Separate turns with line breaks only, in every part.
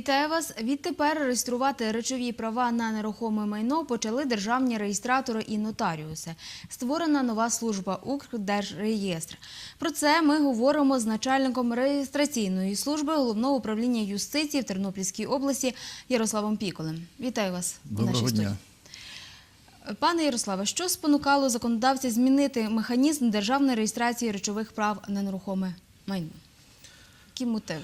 Вітаю вас! Відтепер реєструвати речові права на нерухоме майно почали державні реєстратори і нотаріуси. Створена нова служба Укрдержреєстр. Про це ми говоримо з начальником реєстраційної служби головного управління юстиції в Тернопільській області Ярославом Піколем. Вітаю вас в нашій
Доброго
студії.
дня.
Пане Ярославе, що спонукало законодавця змінити механізм державної реєстрації речових прав на нерухоме майно? Які мотиви?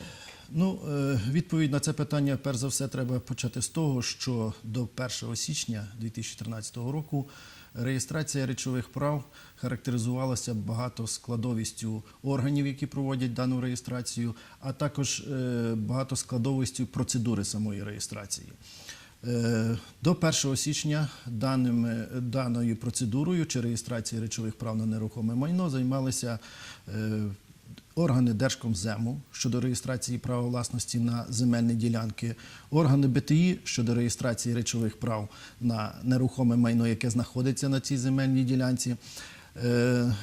Ну, е, відповідь на це питання, перш за все, треба почати з того, що до 1 січня 2013 року реєстрація речових прав характеризувалася багатоскладовістю органів, які проводять дану реєстрацію, а також е, багатоскладовістю процедури самої реєстрації. Е, До 1 січня даними, даною процедурою чи реєстрацією речових прав на нерухоме майно займалися органи Держкомзему щодо реєстрації права власності на земельні ділянки, органи БТІ щодо реєстрації речових прав на нерухоме майно, яке знаходиться на цій земельній ділянці. Е,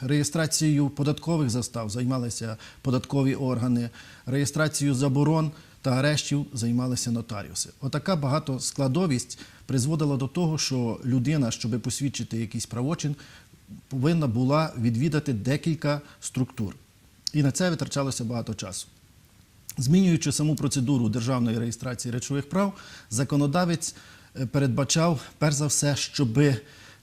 Реєстрацією податкових застав займалися податкові органи, реєстрацією заборон та арештів займалися нотаріуси. Отака багатоскладовість призводила до того, що людина, щоб посвідчити якийсь правочин, повинна була відвідати декілька структур. І на це витрачалося багато часу. Змінюючи саму процедуру державної реєстрації речових прав, законодавець е, передбачав, перш за все, щоб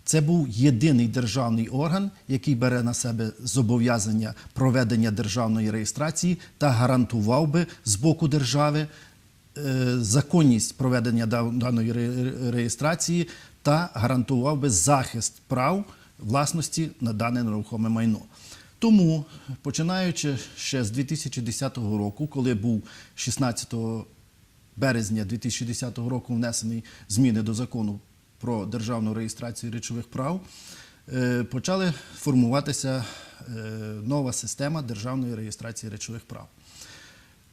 це був єдиний державний орган, який бере на себе зобов'язання проведення державної реєстрації та гарантував би з боку держави е, законність проведення даної реєстрації та гарантував би захист прав власності на дане нерухоме майно. Тому, починаючи ще з 2010 року, коли був 16 березня 2010 року внесений зміни до закону про державну реєстрацію речових прав, е, почали формуватися е, нова система державної реєстрації речових прав.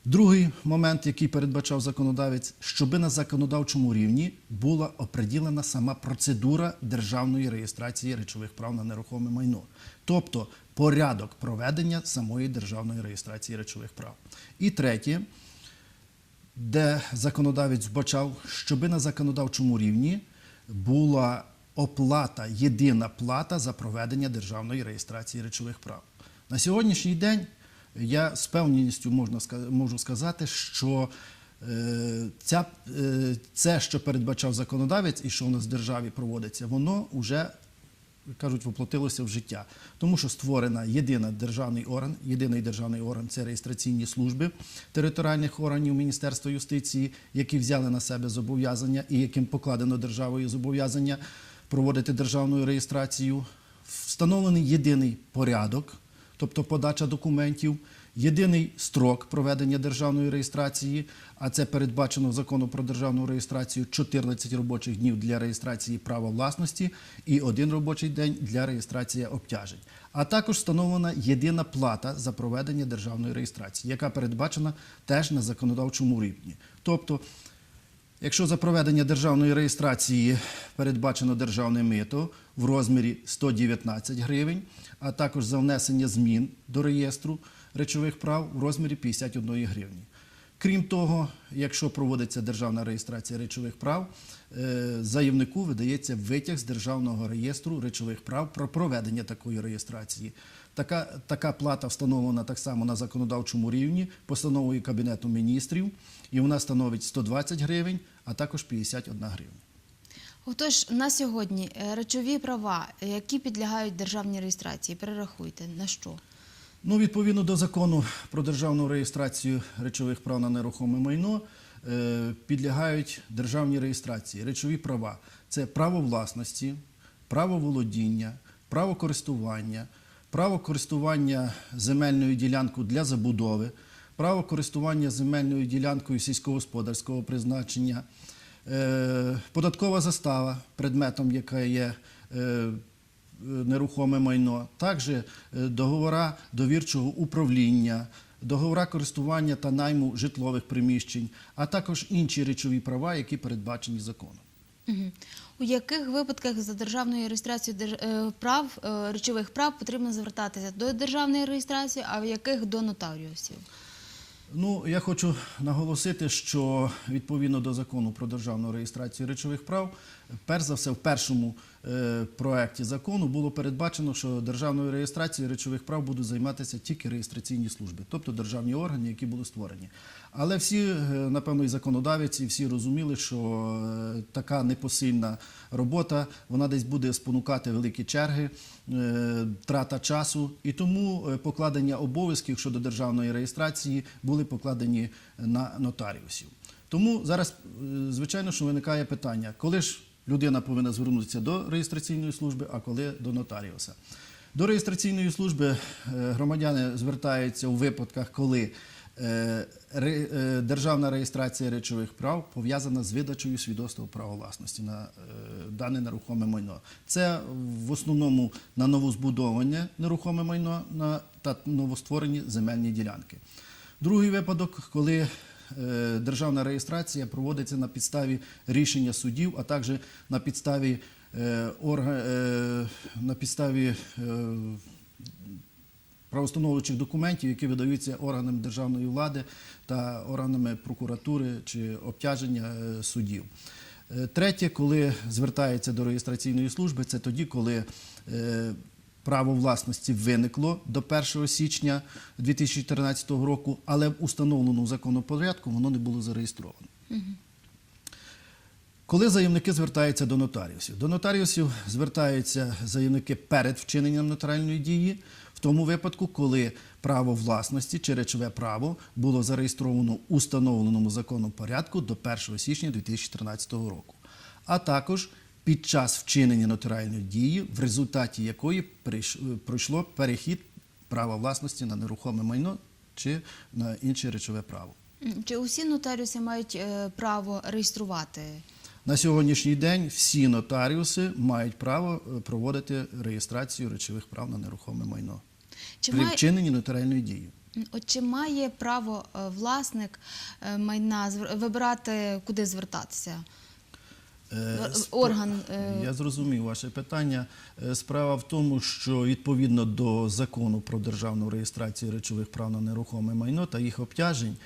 Другий момент, який передбачав законодавець, щоби на законодавчому рівні була оприділена сама процедура державної реєстрації речових прав на нерухоме майно, тобто порядок проведення самої державної реєстрації речових прав. І третє, де законодавець вбачав, щоби на законодавчому рівні була оплата, єдина плата за проведення державної реєстрації речових прав. На сьогоднішній день я з певністю можна, можу сказати, що е, е, це, що передбачав законодавець і що у нас в державі проводиться, воно вже кажуть, воплотилося в життя. Тому що створена єдина державний орган, єдиний державний орган це реєстраційні служби територіальних органів Міністерства юстиції, які взяли на себе зобов'язання і яким покладено державою зобов'язання проводити державну реєстрацію. Встановлений єдиний порядок, тобто подача документів, єдиний строк проведення державної реєстрації, а це передбачено закону про державну реєстрацію 14 робочих днів для реєстрації права власності і один робочий день для реєстрації обтяжень. А також встановлена єдина плата за проведення державної реєстрації, яка передбачена теж на законодавчому рівні. Тобто Якщо за проведення державної реєстрації передбачено державне мито в розмірі 119 гривень, а також за внесення змін до реєстру речових прав в розмірі 51 гривні. Крім того, якщо проводиться державна реєстрація речових прав, е, заявнику видається витяг з державного реєстру речових прав про проведення такої реєстрації. Така, така плата встановлена так само на законодавчому рівні постановою Кабінету міністрів, і вона становить 120 гривень, а також 51 гривня.
Отож, на сьогодні е, речові права, які підлягають державній реєстрації, перерахуйте на що?
Ну, відповідно до закону про державну реєстрацію речових прав на нерухоме майно е, підлягають державній реєстрації речові права. Це право власності, право володіння, право користування, право користування земельною ділянкою для забудови, право користування земельною ділянкою сільськогосподарського призначення, е, податкова застава, предметом яка є. е, нерухоме майно, також е, договора довірчого управління, договора користування та найму житлових приміщень, а також інші речові права, які передбачені законом.
У яких випадках за державною реєстрацією е, прав е, речових прав потрібно звертатися до державної реєстрації, а в яких до нотаріусів?
Ну, я хочу наголосити, що відповідно до закону про державну реєстрацію речових прав, перш за все, в першому проекті закону було передбачено, що державною реєстрацією речових прав будуть займатися тільки реєстраційні служби, тобто державні органи, які були створені. Але всі, е, напевно, і законодавці, всі розуміли, що е, така непосильна робота вона десь буде спонукати великі черги, е, трата часу, і тому е, покладення обов'язків щодо державної реєстрації були покладені на нотаріусів. Тому зараз, е, звичайно, що виникає питання, коли ж людина повинна звернутися до реєстраційної служби, а коли до нотаріуса. До реєстраційної служби е, громадяни звертаються у випадках, коли е, е, державна реєстрація речових прав пов'язана з видачею свідоцтва права власності на дане нерухоме майно. Це в основному на новозбудоване нерухоме майно та новостворені земельні ділянки. Другий випадок, коли державна реєстрація проводиться на підставі рішення судів, а також на підставі е, е, на підставі е, документів, які видаються органами державної влади та органами прокуратури чи обтяження е, судів. Е, Третє, коли звертається до реєстраційної служби, це тоді, коли е, право власності виникло до 1 січня 2014 року, але в установленому законопорядку воно не було зареєстровано. Коли заявники звертаються до нотаріусів? До нотаріусів звертаються заявники перед вчиненням нотаріальної дії, в тому випадку, коли право власності чи речове право було зареєстровано у установленому законом порядку до 1 січня 2013 року, а також під час вчинення нотаріальної дії, в результаті якої прийш- пройшло перехід права власності на нерухоме майно чи на інше речове право.
Чи усі нотаріуси мають е, право реєструвати?
На сьогоднішній день всі нотаріуси мають право е, проводити реєстрацію речових прав на нерухоме майно
Чи
при
має,
вчиненні нотаріальної дії.
От чи має право е, власник е, майна вибирати, куди звертатися?
Е, сп-
орган, е,
Я зрозумів ваше питання. Е, Справа в тому, що відповідно до закону про державну реєстрацію речових прав на нерухоме майно та їх обтяжень,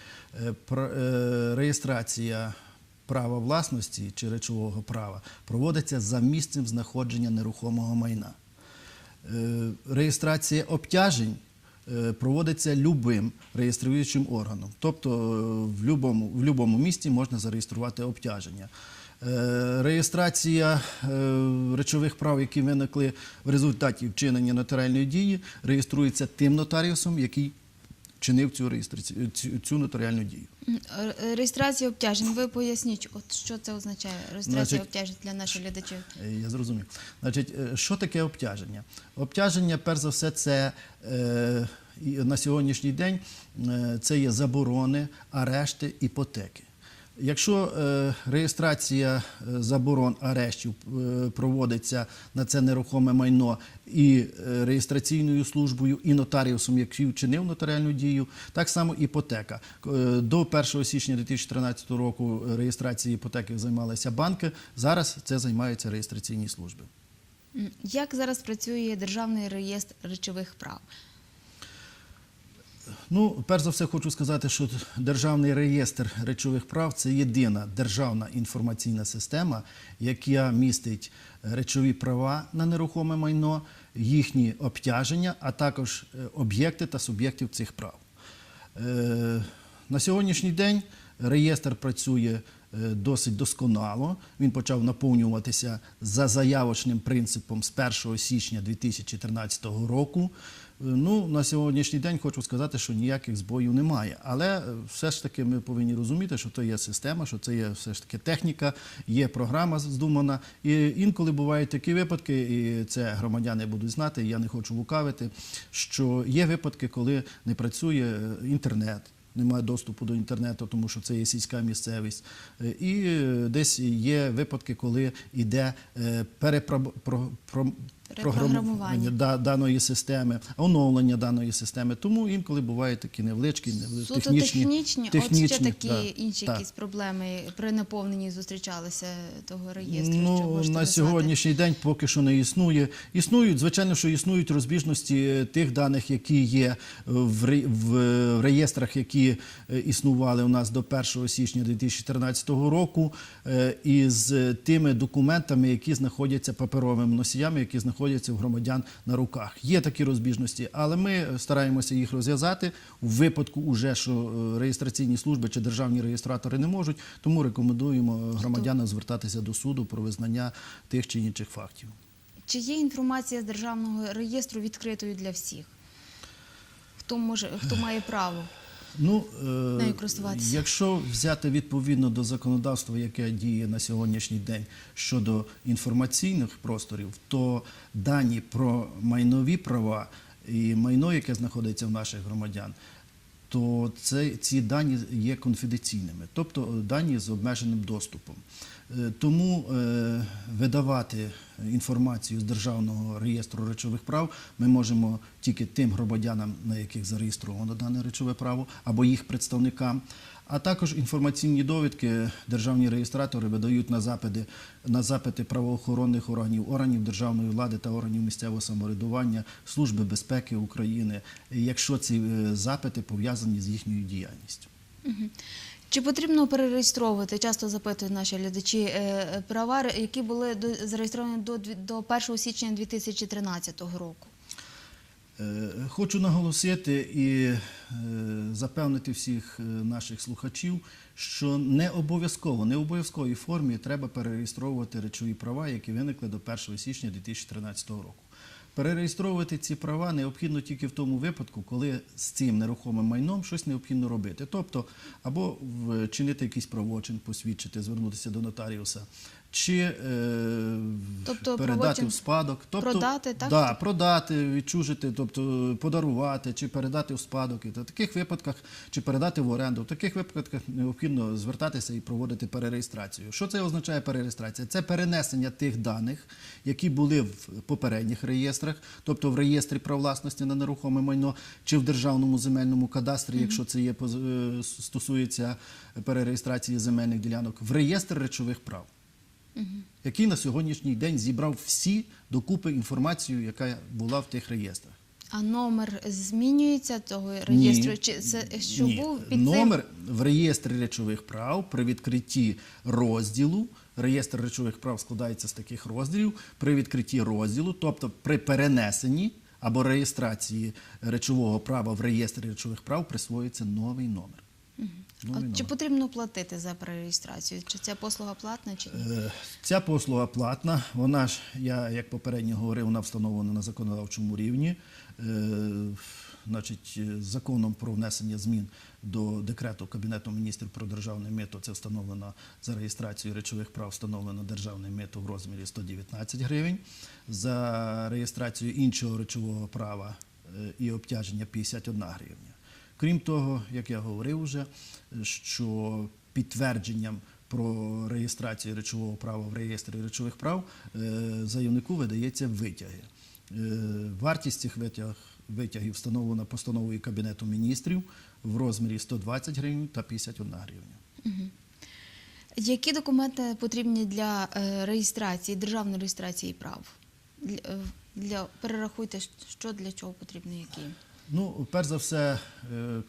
е, е, реєстрація права власності чи речового права проводиться за місцем знаходження нерухомого майна. Е, Реєстрація обтяжень е, проводиться любим реєструючим органом. Тобто е, в любому, в любому місті можна зареєструвати обтяження. Е, Реєстрація е, речових прав, які виникли в результаті вчинення нотаріальної дії, реєструється тим нотаріусом, який вчинив цю, реєстрацію, цю, цю нотаріальну дію.
Реєстрація обтяжень. Ви поясніть, от що це означає? Реєстрація
Значить,
обтяжень для наших глядачів.
Е, Я зрозумів. Значить, що таке обтяження? Обтяження, перш за все, це на сьогоднішній день це є заборони, арешти, іпотеки. Якщо е, реєстрація е, заборон арештів е, проводиться на це нерухоме майно і реєстраційною службою, і нотаріусом, який вчинив нотаріальну дію, так само іпотека. До 1 січня 2013 року реєстрацією іпотеки займалися банки. Зараз це займаються реєстраційні служби.
Як зараз працює державний реєстр речових прав?
Ну, перш за все, хочу сказати, що державний реєстр речових прав це єдина державна інформаційна система, яка містить речові права на нерухоме майно, їхні обтяження, а також е, об'єкти та суб'єктів цих прав. Е, На сьогоднішній день реєстр працює е, досить досконало. Він почав наповнюватися за заявочним принципом з 1 січня 2013 року. Ну, на сьогоднішній день хочу сказати, що ніяких збоїв немає. Але е, все ж таки ми повинні розуміти, що це є система, що це є все ж таки техніка, є програма здумана. І інколи бувають такі випадки, і це громадяни будуть знати, я не хочу лукавити, що є випадки, коли не працює е, інтернет. Немає доступу до інтернету, тому що це є сільська місцевість. Е, І десь є випадки, коли йде перепро- про- про- да- даної системи, оновлення даної системи. Тому інколи бувають такі невеличкі, невели-
Суто
технічні,
технічні,
технічні,
от ще такі
да,
інші
так.
якісь проблеми при наповненні зустрічалися того реєстру.
Ну, на
назвати?
сьогоднішній день поки що не існує. Існують, звичайно, що існують розбіжності е, тих даних, які є е, в, е, реєстрах, які існували у нас до 1 січня 2014 року, із тими документами, які знаходяться паперовими носіями, які знаходяться у громадян на руках. Є такі розбіжності, але ми стараємося їх розв'язати у випадку, уже що е, реєстраційні служби чи державні реєстратори не можуть, тому рекомендуємо громадянам звертатися до суду про визнання тих чи інших фактів.
Чи є інформація з державного реєстру відкритою для всіх? Хто може, хто має право?
Ну, е,
Нею користуватися.
якщо взяти відповідно до законодавства, яке діє на сьогоднішній день щодо інформаційних просторів, то дані про майнові права і майно, яке знаходиться в наших громадян, то це, ці дані є конфіденційними, тобто дані з обмеженим доступом. Е, Тому е, видавати інформацію з Державного реєстру речових прав ми можемо тільки тим громадянам, на яких зареєстровано дане речове право, або їх представникам. А також інформаційні довідки державні реєстратори видають на запити, на запити правоохоронних органів, органів державної влади та органів місцевого самоврядування, Служби безпеки України, якщо ці е, запити пов'язані з їхньою діяльністю.
Чи потрібно перереєстровувати? Часто запитують наші глядачі е, права, які були зареєстровані до, дві- до 1 січня 2013 року.
Е, Хочу наголосити і е, запевнити всіх е, наших слухачів, що не обов'язково, не в обов'язковій формі треба перереєстровувати речові права, які виникли до 1 січня 2013 року. Перереєстровувати ці права необхідно тільки в тому випадку, коли з цим нерухомим майном щось необхідно робити. Тобто, або вчинити якийсь правочин, посвідчити, звернутися до нотаріуса, чи е,
Тобто
передати
правочин
в спадок. Тобто,
продати, так?
Да, продати, відчужити, тобто подарувати чи передати в спадок. І в таких випадках, чи передати в оренду, в таких випадках необхідно звертатися і проводити перереєстрацію. Що це означає перереєстрація? Це перенесення тих даних, які були в попередніх реєстрах, тобто в реєстрі прав власності на нерухоме майно, чи в державному земельному кадастрі, якщо це є е, стосується перереєстрації земельних ділянок, в реєстр речових прав який на сьогоднішній день зібрав всі докупи інформацію, яка була в тих реєстрах.
А номер змінюється того реєстру?
Ні.
Чи це що
Ні.
був під
номер в реєстрі речових прав при відкритті розділу. Реєстр речових прав складається з таких розділів. При відкритті розділу, тобто при перенесенні або реєстрації речового права в реєстрі речових прав, присвоюється новий номер.
Цим? Чи потрібно платити за перереєстрацію? Чи ця послуга платна? Чи ні?
Е, Ця послуга платна. Вона ж, я як попередньо говорив, вона встановлена на законодавчому рівні. Е, Значить, е, законом про внесення змін до декрету Кабінету міністрів про державне мито це встановлено за реєстрацією речових прав, встановлено державне мито в розмірі 119 гривень. За реєстрацію іншого речового права і обтяження 51 гривня. Крім того, як я говорив вже, що підтвердженням про реєстрацію речового права в реєстрі речових прав е, заявнику видається витяги. Е, Вартість цих витяг, витягів встановлена постановою Кабінету міністрів в розмірі 120 гривень та 51 гривня.
Які документи потрібні для е, реєстрації, державної реєстрації прав? Для, перерахуйте, що для чого потрібно, які.
Ну, перш за все, е,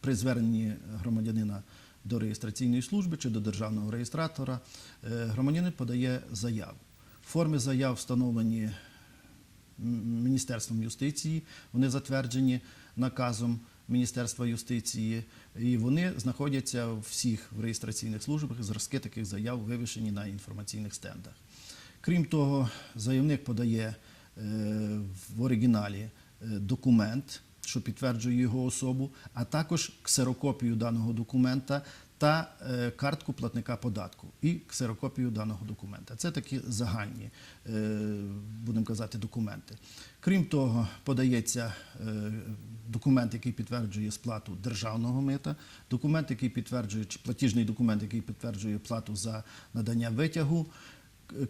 при зверненні громадянина до реєстраційної служби чи до державного реєстратора, е, громадянин подає заяву. Форми заяв встановлені Міністерством юстиції, вони затверджені наказом Міністерства юстиції, і вони знаходяться у всіх в реєстраційних службах. Зразки таких заяв вивішені на інформаційних стендах. Крім того, заявник подає е, в оригіналі документ, що підтверджує його особу, а також ксерокопію даного документа та е, картку платника податку і ксерокопію даного документа. Це такі загальні, е, будемо казати, документи. Крім того, подається е, документ, який підтверджує сплату державного мита, документ, який підтверджує, чи платіжний документ, який підтверджує плату за надання витягу.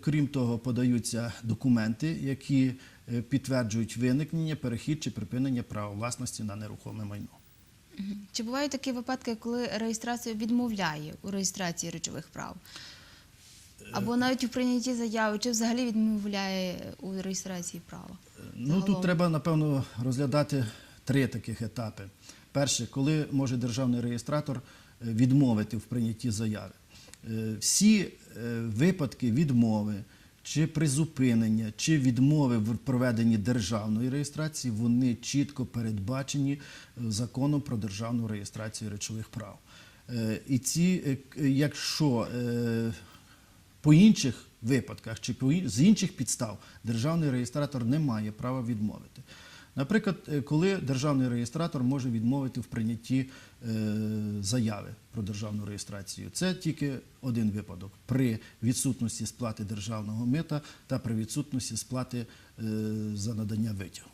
крім того, подаються документи, які е, підтверджують виникнення, перехід чи припинення права власності на нерухоме майно.
Чи бувають такі випадки, коли реєстрація відмовляє у реєстрації речових прав? Або навіть у прийнятті заяви, чи взагалі відмовляє у реєстрації права?
Ну тут треба напевно розглядати три таких етапи. Перше, коли може державний реєстратор е, відмовити в прийнятті заяви. Е, Всі е, випадки відмови чи призупинення, чи відмови в проведенні державної реєстрації, вони чітко передбачені е, законом про державну реєстрацію речових прав. Е, І ці, е, якщо по інших випадках чи з інших підстав державний реєстратор не має права відмовити. Наприклад, е, коли державний реєстратор може відмовити в прийнятті е, заяви про державну реєстрацію, це тільки один випадок. При відсутності сплати державного мита та при відсутності сплати е, за надання витягу.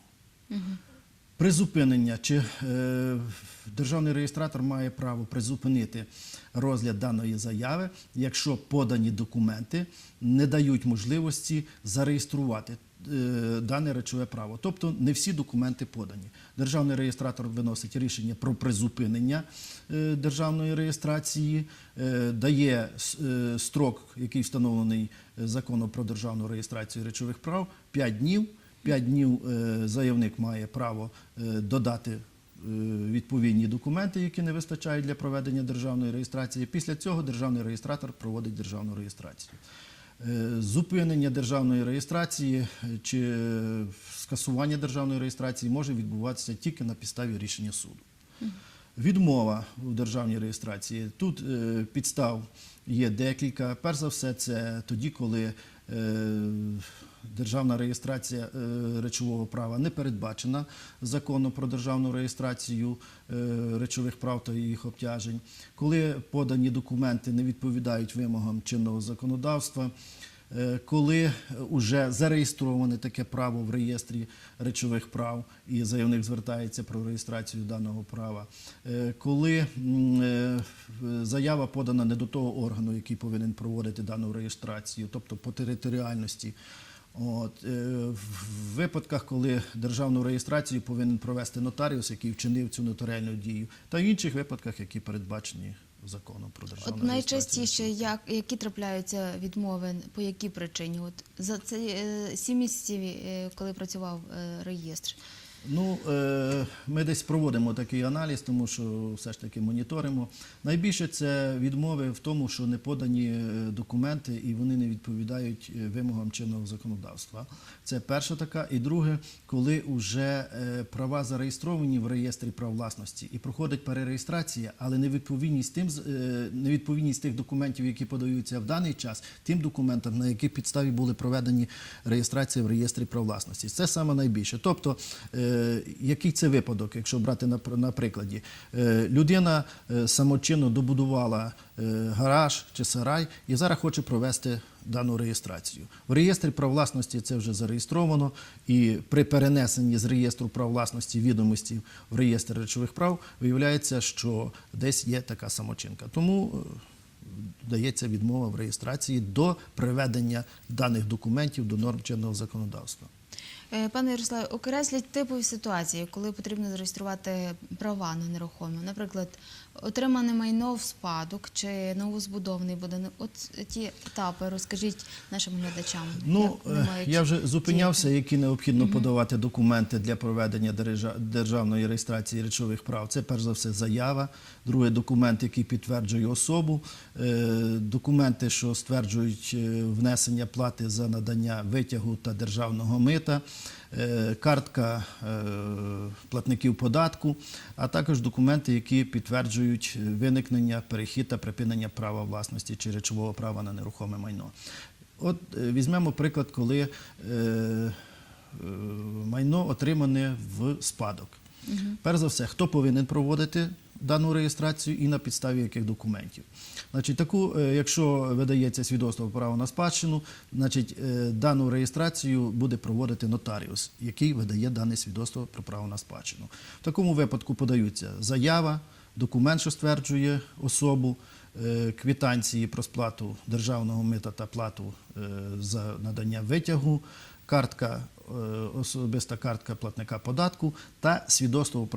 Призупинення чи е, державний реєстратор має право призупинити розгляд даної заяви, якщо подані документи не дають можливості зареєструвати дане речове право. Тобто не всі документи подані. Державний реєстратор виносить рішення про призупинення е, державної реєстрації, е, дає е, строк, який встановлений е, законом про державну реєстрацію речових прав, 5 днів. П'ять днів е, заявник має право е, додати е, відповідні документи, які не вистачають для проведення державної реєстрації. Після цього державний реєстратор проводить державну реєстрацію. Е, Зупинення державної реєстрації е, чи е, скасування державної реєстрації може відбуватися тільки на підставі рішення суду. Відмова у державній реєстрації. Тут підстав є декілька. Перш за все, це тоді, коли державна реєстрація е, речового права не передбачена законом про державну реєстрацію е, речових прав та їх обтяжень, коли подані документи не відповідають вимогам чинного законодавства. Е, Коли вже зареєстроване таке право в реєстрі речових прав і заявник звертається про реєстрацію даного права, коли заява подана не до того органу, який повинен проводити дану реєстрацію, тобто по територіальності. От, е, в випадках, коли державну реєстрацію повинен провести нотаріус, який вчинив цю нотаріальну дію, та в інших випадках, які передбачені законом про державну
От найчастіше, як, які трапляються відмови, по якій причині? От за це е, сім місяців, е, коли працював реєстр.
Ну, е, ми десь проводимо такий аналіз, тому що все ж таки моніторимо. Найбільше це відмови в тому, що не подані е, документи і вони не відповідають е, вимогам чинного законодавства. Це перша така. І друге, коли вже права зареєстровані в реєстрі прав власності і проходить перереєстрація, але невідповідність тим невідповідність тих документів, які подаються в даний час, тим документам, на які підставі були проведені реєстрації в реєстрі прав власності. Це саме найбільше. Тобто, який це випадок, якщо брати на, на прикладі, Е, людина е, самочинно добудувала е, гараж чи сарай і зараз хоче провести дану реєстрацію. В реєстрі прав власності це вже зареєстровано, і при перенесенні з реєстру прав власності відомості в реєстр речових прав виявляється, що десь є така самочинка. Тому е, дається відмова в реєстрації до приведення даних документів до норм чинного законодавства.
Е, Пане Ярославе, окресліть типові ситуації, коли потрібно зареєструвати права на нерухоме. Наприклад, отримане майно в спадок чи новозбудований будинок. От ті етапи розкажіть нашим глядачам.
Ну,
як
е,
мають
я вже зупинявся, які необхідно подавати документи для проведення державної реєстрації речових прав. Це перш за все заява, друге документ, який підтверджує особу, е, документи, що стверджують е, внесення плати за надання витягу та державного мита. Е, Картка е, платників податку, а також документи, які підтверджують виникнення, перехід та припинення права власності чи речового права на нерухоме майно. От е, візьмемо приклад, коли майно отримане в спадок. Перш за все, хто повинен проводити дану реєстрацію і на підставі яких документів. Значить, таку, е, якщо видається свідоцтво право на спадщину, значить, е, дану реєстрацію буде проводити нотаріус, який видає дане свідоцтво про право на спадщину. В такому випадку подаються заява, документ, що стверджує особу, е, квитанції про сплату державного мита та плату за надання витягу, картка, особиста картка платника податку та свідоцтво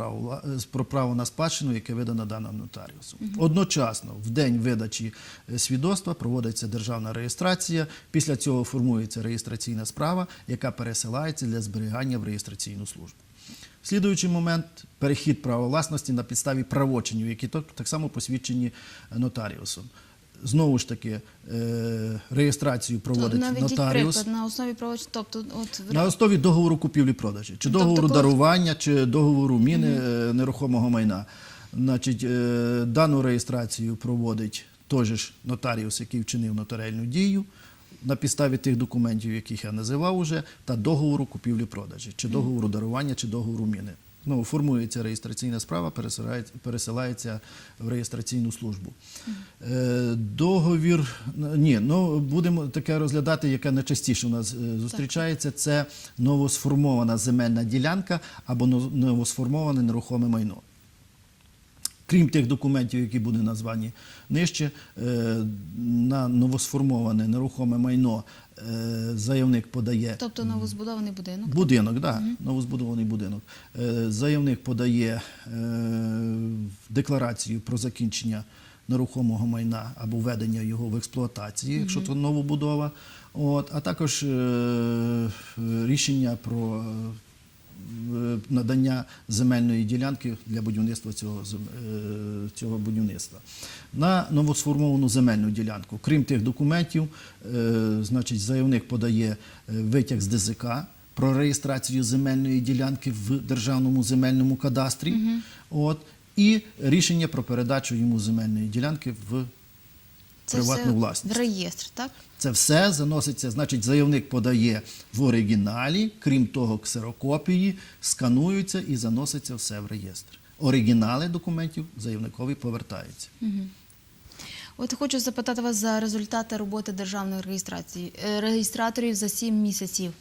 е, про право на спадщину, яке видано даним нотаріусом. Одночасно, в день видачі е, свідоцтва проводиться державна реєстрація. Після цього формується реєстраційна справа, яка пересилається для зберігання в реєстраційну службу. Слідуючий момент перехід права власності на підставі правочинів, які так, само посвідчені е, нотаріусом. Знову ж таки, е, реєстрацію проводить
наведіть
нотаріус
приклад на основі права, тобто от в
на основі договору купівлі-продажі, чи
Тобто
договору
коли-
дарування, чи договору міни е, нерухомого майна. Значить, е, дану реєстрацію проводить той же ж нотаріус, який вчинив нотаріальну дію на підставі тих документів, яких я називав уже, та договору купівлі-продажі, чи договору дарування, чи договору міни. Ну, формується реєстраційна справа, пересилається, в реєстраційну службу. Е, договір, ні, ну будемо таке розглядати, яке найчастіше у нас е, зустрічається. Це новосформована земельна ділянка або новосформоване нерухоме майно. Крім тих документів, які будуть названі нижче, е, на новосформоване нерухоме майно е, заявник подає
тобто новозбудований будинок.
Будинок, да, новозбудований будинок. Е, Заявник подає декларацію про закінчення нерухомого майна або введення його в експлуатації, якщо це новобудова. От, а також е, рішення про надання земельної ділянки для будівництва цього, е, цього будівництва. На новосформовану земельну ділянку, крім тих документів, е, значить, заявник подає е, витяг з ДЗК про реєстрацію земельної ділянки в державному земельному кадастрі. От, і рішення про передачу йому земельної ділянки в
Це
приватну
все
власність.
в реєстр, так?
Це все заноситься, значить, заявник подає в оригіналі, крім того, ксерокопії, скануються і заноситься все в реєстр. Оригінали документів заявникові повертаються.
От хочу запитати вас за результати роботи державної реєстрації е, реєстраторів за 7 місяців.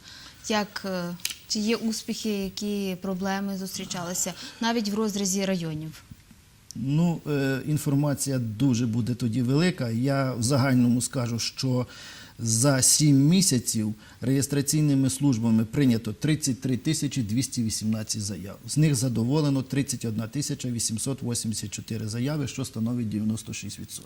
Як е, чи є успіхи, які проблеми зустрічалися навіть в розрізі районів?
Ну, е, інформація дуже буде тоді велика. Я в загальному скажу, що за 7 місяців реєстраційними службами прийнято 33 тисячі 218 заяв. З них задоволено 31 тисяча 884 заяви, що становить 96%.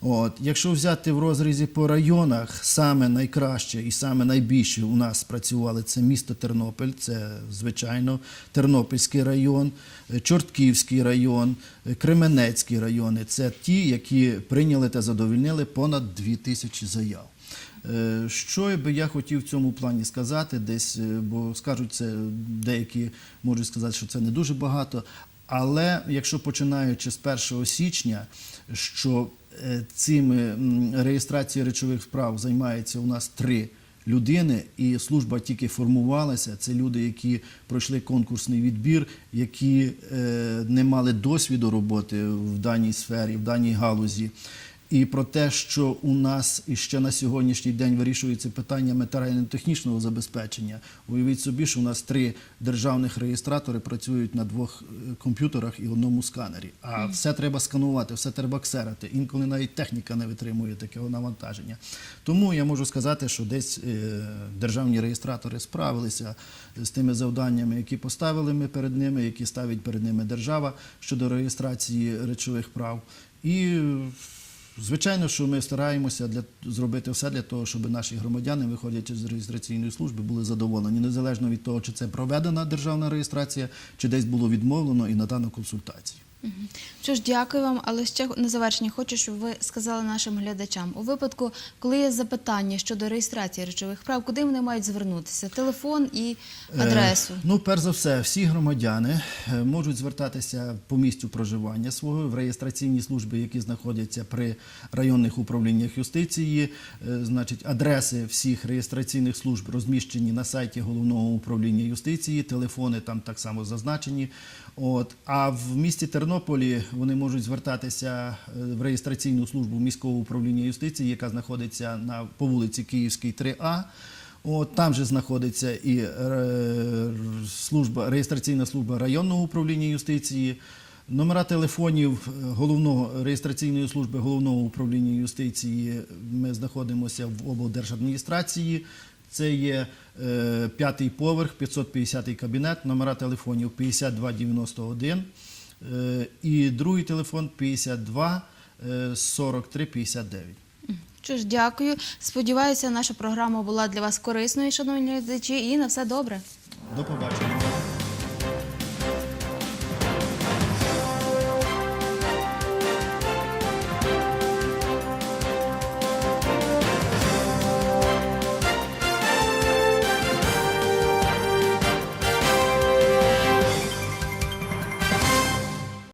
От, якщо взяти в розрізі по районах, саме найкраще і саме найбільше у нас спрацювали це місто Тернопіль, це звичайно Тернопільський район, е, Чортківський район, е, Кременецький райони. Це ті, які прийняли та задовольнили понад 2 тисячі заяв. Е, Що би я хотів в цьому плані сказати, десь, бо скажуть це деякі можуть сказати, що це не дуже багато. Але якщо починаючи з 1 січня, що цими реєстрацією речових справ займається у нас три людини, і служба тільки формувалася. Це люди, які пройшли конкурсний відбір, які е, не мали досвіду роботи в даній сфері, в даній галузі. І про те, що у нас іще на сьогоднішній день вирішується питання матеріально-технічного забезпечення. Уявіть собі, що у нас три державних реєстратори працюють на двох е, комп'ютерах і одному сканері. А все треба сканувати, все треба ксерити. Інколи навіть техніка не витримує такого навантаження. Тому я можу сказати, що десь е, державні реєстратори справилися з тими завданнями, які поставили ми перед ними, які ставить перед ними держава щодо реєстрації речових прав. І е, Звичайно, що ми стараємося для зробити все для того, щоб наші громадяни, виходячи з реєстраційної служби, були задоволені, незалежно від того, чи це проведена державна реєстрація, чи десь було відмовлено і надано консультації.
Що ж, дякую вам, але ще на завершення хочу, щоб ви сказали нашим глядачам у випадку, коли є запитання щодо реєстрації речових прав, куди вони мають звернутися? Телефон і адресу.
Е, ну, перш за все, всі громадяни е, можуть звертатися по місцю проживання свого в реєстраційні служби, які знаходяться при районних управліннях юстиції. Е, Значить, адреси всіх реєстраційних служб розміщені на сайті головного управління юстиції. Телефони там так само зазначені. От а в місті Тернополі вони можуть звертатися е, в реєстраційну службу міського управління юстиції, яка знаходиться на по вулиці Київській 3А. От там же знаходиться і е, служба, реєстраційна служба районного управління юстиції. Номера телефонів е, головного реєстраційної служби головного управління юстиції. Ми знаходимося в облдержадміністрації. Це є п'ятий поверх, 550 кабінет, номера телефонів 5291 е, і другий телефон 52 е, 43 59.
Що ж, дякую. Сподіваюся, наша програма була для вас корисною, шановні глядачі, і на все добре.
До побачення.